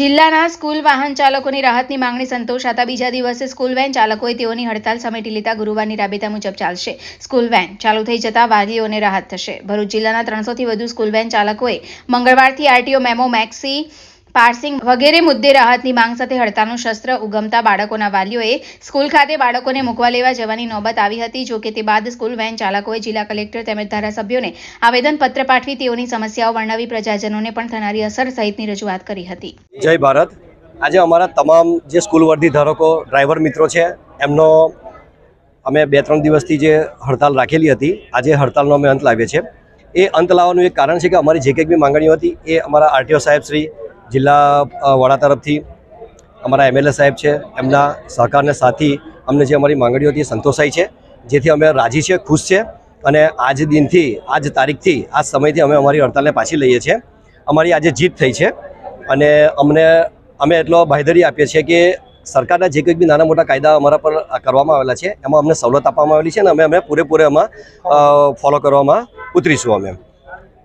જિલ્લાના સ્કૂલ વાહન ચાલકોની રાહતની માંગણી સંતોષાતા બીજા દિવસે સ્કૂલ વેન ચાલકોએ તેઓની હડતાલ સમેટી લીધા. ગુરુવારની રાબેતા મુજબ ચાલશે. સ્કૂલ વેન ચાલુ થઈ જતા વાલીઓને રાહત થશે. ભરૂચ જિલ્લાના ત્રણસોથી વધુ સ્કૂલ વેન ચાલકોએ મંગળવારથી આરટીઓ મેમો, મેક્સી પાર્સિંગ વગેરે મુદ્દે રાહતની માંગ સાથે હડતાલનું શસ્ત્ર ઉગમતા બાળકોના વાલીઓએ સ્કૂલ ખાતે બાળકોને મૂકવા લેવા જવાની નોબત આવી હતી. જો કે તે બાદ સ્કૂલ વેન ચાલકોએ જિલ્લા કલેક્ટર તેમજ ધારાસભ્યોને આવેદનપત્ર પાઠવી તેઓની સમસ્યાઓ વર્ણવી પ્રજાજનોને પણ થનારી અસર સહિતની રજૂઆત કરી હતી. જય ભારત. આજે અમારા તમામ જે સ્કૂલ વર્ધી ધારકો, ડ્રાઈવર મિત્રો છે, એમનો અમે બે ત્રણ દિવસથી જે હડતાલ રાખેલી હતી, આજે હડતાલનો અમે અંત લાવીએ છીએ. એ અંત લાવવાનું એક કારણ છે કે અમારી જે કંઈક બી માંગણીઓ હતી, એ અમારા આરટીઓ સાહેબ શ્રી જિલ્લા વડા તરફથી અમારા એમએલએ સાહેબ છે, એમના સહકારને સાથી અમને જે અમારી માંગણીઓ હતી સંતોષાઈ છે, જેથી અમે રાજી છે ખુશ છે અને આજ દિનથી, આજ તારીખથી, આજ સમયથી અમે અમારી હડતાલને પાછી લઈએ છીએ. અમારી આજે જીત થઈ છે અને અમને, અમે એટલો બાંહેધરી આપીએ છીએ કે સરકારના જે કંઈક બી નાના મોટા કાયદા અમારા પર કરવામાં આવેલા છે, એમાં અમને સવલત આપવામાં આવેલી છે અને અમે અમે પૂરેપૂરે એમાં ફોલો કરવામાં ઉતરીશું અમે.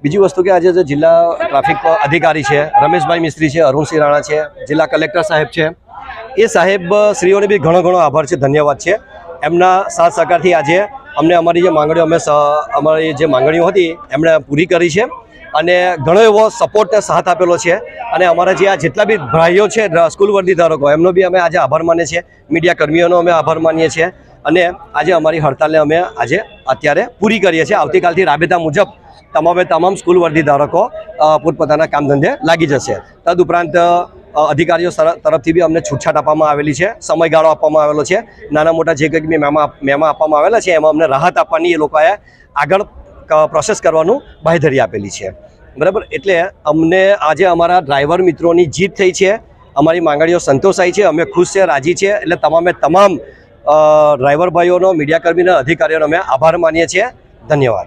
બીજી વસ્તુ કે આજે જે જિલ્લા ટ્રાફિક અધિકારી છે, રમેશભાઈ મિસ્ત્રી છે, અરુણસિંહ રાણા છે, જિલ્લા કલેક્ટર સાહેબ છે, એ સાહેબ શ્રીઓને બી ઘણો ઘણો આભાર છે, ધન્યવાદ છે. એમના સાથ સહકારથી આજે અમને અમારી જે માંગણીઓ, અમે અમારી જે માંગણીઓ હતી, એમણે પૂરી કરી છે અને ઘણો એવો સપોર્ટ સાથ આપેલો છે અને અમારા જે આ જેટલા બી ભાઈઓ છે, સ્કૂલ વર્દી ધારકો એમનો બી અમે આજે આભાર માનીએ છીએ. મીડિયા કર્મીઓનો અમે આભાર માનીએ છીએ. અને આજે અમારી હડતાલને અમે આજે અત્યારે પૂરી કરીએ છીએ. આવતીકાલથી રાબેતા મુજબ તમામે તમામ સ્કૂલ વર્દી ધારકો પોતપોતાના કામ ધંધે લાગી જશે. તદુપરાંત અધિકારીઓ તરફથી બી અમને છૂટછાટ આપવામાં આવેલી છે, સમયગાળો આપવામાં આવેલો છે. નાના મોટા જે કંઈક મેમા મેમા આપવામાં આવેલા છે, એમાં અમને રાહત આપવાની એ લોકોએ આગળ પ્રોસેસ કરવાનું બાંહેધરી આપેલી છે. બરાબર? એટલે અમને આજે અમારા ડ્રાઈવર મિત્રોની જીત થઈ છે. અમારી માંગણીઓ સંતોષાઈ છે. અમે ખુશ છે, રાજી છે. એટલે તમામે તમામ ડ્રાઈવર ભાઈઓનો મીડિયાકર્મીના અધિકારીઓનો અમે આભાર માનીએ છીએ. ધન્યવાદ.